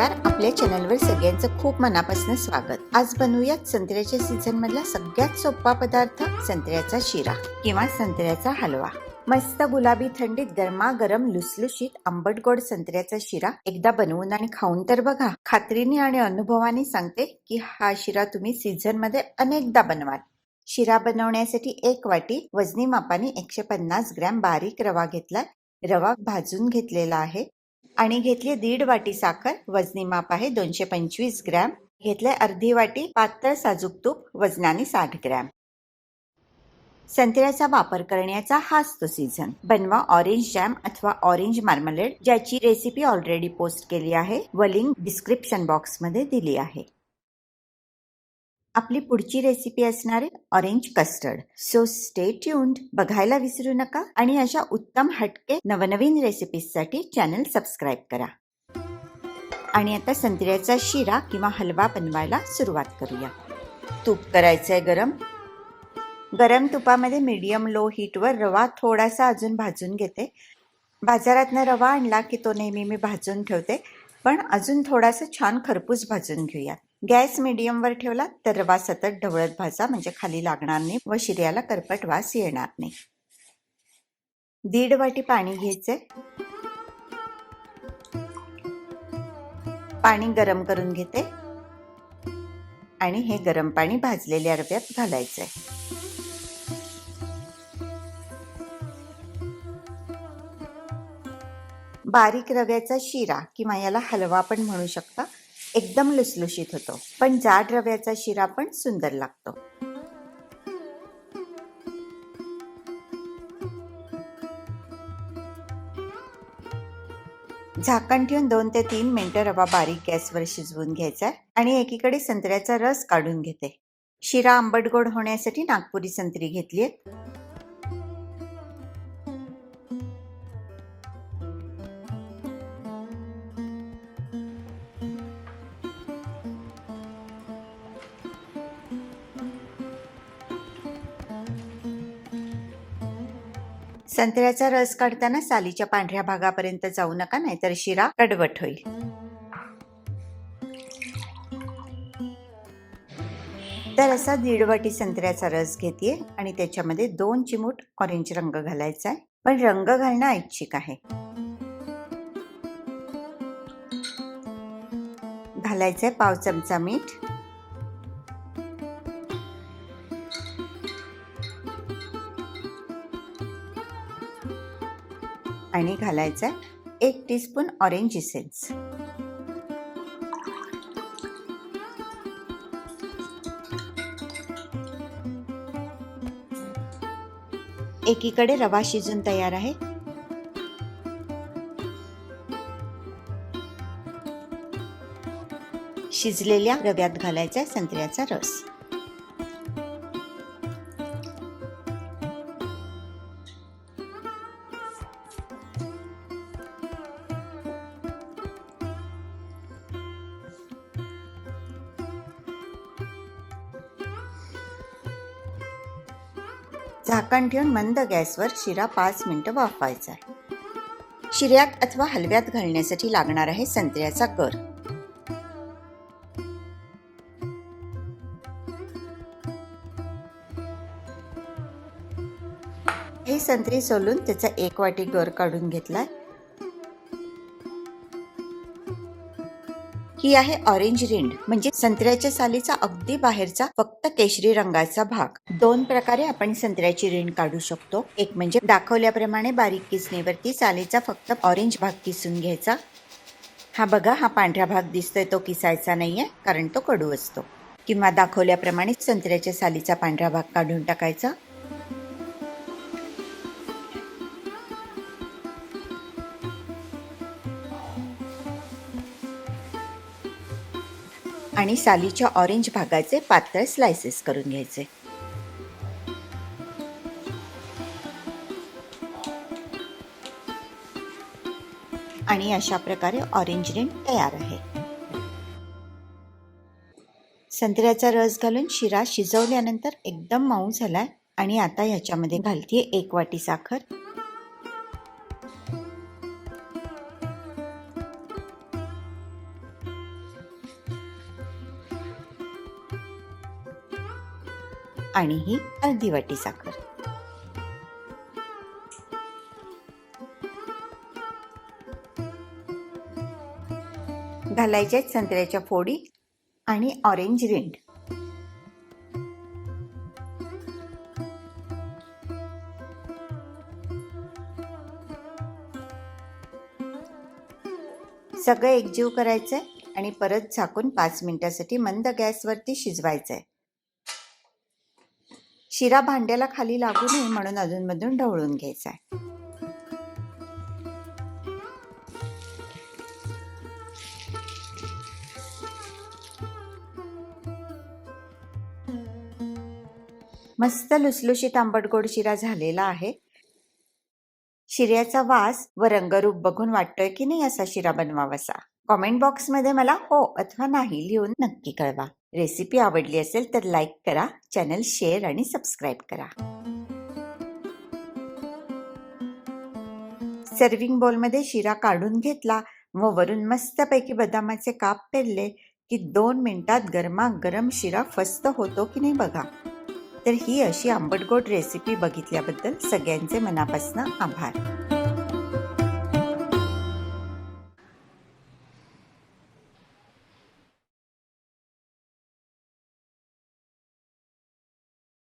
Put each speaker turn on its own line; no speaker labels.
नमस्कार आपल्या चॅनलवर सगळ्यांचं खूप मनापासून स्वागत. आज बनवूयात संत्र्याच्या सीझन मधला सगळ्यात सोपा पदार्थ संत्र्याचा शिरा किंवा संत्र्याचा हलवा. मस्त गुलाबी थंडीत गरमागरम लुसलुशीत आंबट गोड संत्र्याचा शिरा एकदा बनवून आणि खाऊन तर बघा. खात्रीने आणि अनुभवाने सांगते की हा शिरा तुम्ही सीझनमध्ये अनेकदा बनवाल. शिरा बनवण्यासाठी एक वाटी वजनी मापाने एकशे पन्नास ग्रॅम बारीक रवा घेतला रवा भाजून घेतलेला आहे. आणि घेतली दीड वाटी साखर वजनी माप आहे दोनशे पंचवीस ग्रॅम. घेतले अर्धी वाटी पातळ साजूक तूप वजनाने साठ ग्रॅम. संत्र्याचा वापर करण्याचा हाच तो सीझन बनवा ऑरेंज जॅम अथवा ऑरेंज मार्मलेड ज्याची रेसिपी ऑलरेडी पोस्ट केली आहे. व लिंक डिस्क्रिप्शन बॉक्समध्ये दिली आहे. आपली पुढची रेसिपी असणार आहे orange custard so stay tuned बघायला विसरू नका आणि अशा उत्तम हटके नवनवीन रेसिपीजसाठी चॅनल सबस्क्राईब करा. आणि आता संत्र्याचा शिरा किंवा हलवा बनवायला सुरुवात करूया. तूप करायचं आहे गरम. गरम तुपामध्ये मीडियम लो हीटवर रवा थोडासा अजून भाजून घेते. बाजारातनं रवा आणला की तो नेहमी मी भाजून ठेवते. पण अजून थोडासा छान खरपूस भाजून घेऊयात. गॅस मीडियमवर ठेवला तर रवा सतत ढवळत भाजा म्हणजे खाली लागणार नाही व शिर्याला करपट वास येणार नाही. दीड वाटी पाणी घ्यायचे. पाणी गरम करून घेते. आणि हे गरम पाणी भाजलेल्या रव्यात घालायचंय. बारीक रव्याचा शिरा किंवा याला हलवा पण म्हणू शकता. एकदम लुसलुशीत होतो. पण जाड रव्याचा शिरा पण सुंदर लागतो. झाकण ठेवून दोन ते तीन मिनिटं रवा बारीक गॅसवर शिजवून घ्यायचा आणि एकीकडे संत्र्याचा रस काढून घेते. शिरा आंबट गोड होण्यासाठी नागपुरी संत्री घेतली संत्र्याचा रस काढताना सालीच्या पांढऱ्या भागापर्यंत जाऊ नका नाहीतर शिरा कडवट होईल. तर असा दीड वाटी संत्र्याचा रस घेते आणि त्याच्यामध्ये दोन चिमूट ऑरेंज रंग घालायचा आहे पण रंग घालणं ऐच्छिक आहे. घालायचंय पाव चमचा मीठ. आणि घालायचा एक टीस्पून ऑरेंज इसेन्स एकीकडे रवा शिजून तयार आहे. शिजलेल्या रव्यात घालायचा संत्र्याचा रस. झाकण ठेवून मंद गॅसवर शिरा पाच मिनटं वाफवायचा. शिऱ्यात अथवा हलव्यात घालण्यासाठी लागणार आहे संत्र्याचा गर हे संत्री सोलून त्याचा एक वाटी गर काढून घेतला ही आहे ऑरेंज रिंड म्हणजे संत्र्याच्या सालीचा अगदी बाहेरचा फक्त केशरी रंगाचा भाग. दोन प्रकारे आपण संत्र्याची रिंड काढू शकतो. एक म्हणजे दाखवल्याप्रमाणे बारीक किसणीवरती सालीचा फक्त ऑरेंज भाग किसून घ्यायचा. हा बघा हा पांढरा भाग दिसतोय तो किसायचा नाहीये कारण तो कडू असतो. किंवा दाखवल्याप्रमाणे संत्र्याच्या सालीचा पांढरा भाग काढून टाकायचा. आणि सालीच्या ऑरेंज भागाचे पातळ स्लायसेस करून घ्यायचे. आणि अशा प्रकारे ऑरेंज रिंग तयार आहे. संत्र्याचा रस घालून शिरा शिजवल्यानंतर एकदम मऊ झालाय. आणि आता ह्याच्यामध्ये घालतीये एक वाटी साखर. आणि ही अर्धी वाटी साखर. घालायच्या संत्र्याच्या फोडी आणि ऑरेंज रिंड सगळं एकजीव करायचंय आणि परत झाकून पाच मिनिटासाठी मंद गॅसवरती शिजवायचंय. शिरा भांड्याला खाली लागू नये म्हणून अधूनमधून ढवळून घ्यायचा आहे. मस्त लुसलुशीत आंबट गोड शिरा झालेला आहे. शिऱ्याचा वास व रंगरूप बघून वाटतोय की नाही असा शिरा बनवावासा. कॉमेंट बॉक्समध्ये मला हो अथवा नाही लिहून नक्की कळवा. रेसिपी आवडली असेल तर लाईक करा चॅनल शेअर आणि सबस्क्राईब करा. सर्विंग बोलमध्ये शिरा काढून घेतला व वरून मस्तपैकी बदामाचे काप पेरले की दोन मिनिटात गरमागरम शिरा फस्त होतो की नाही बघा. तर ही अशी आंबटगोड रेसिपी बघितल्याबद्दल सगळ्यांचे मनापासून आभार.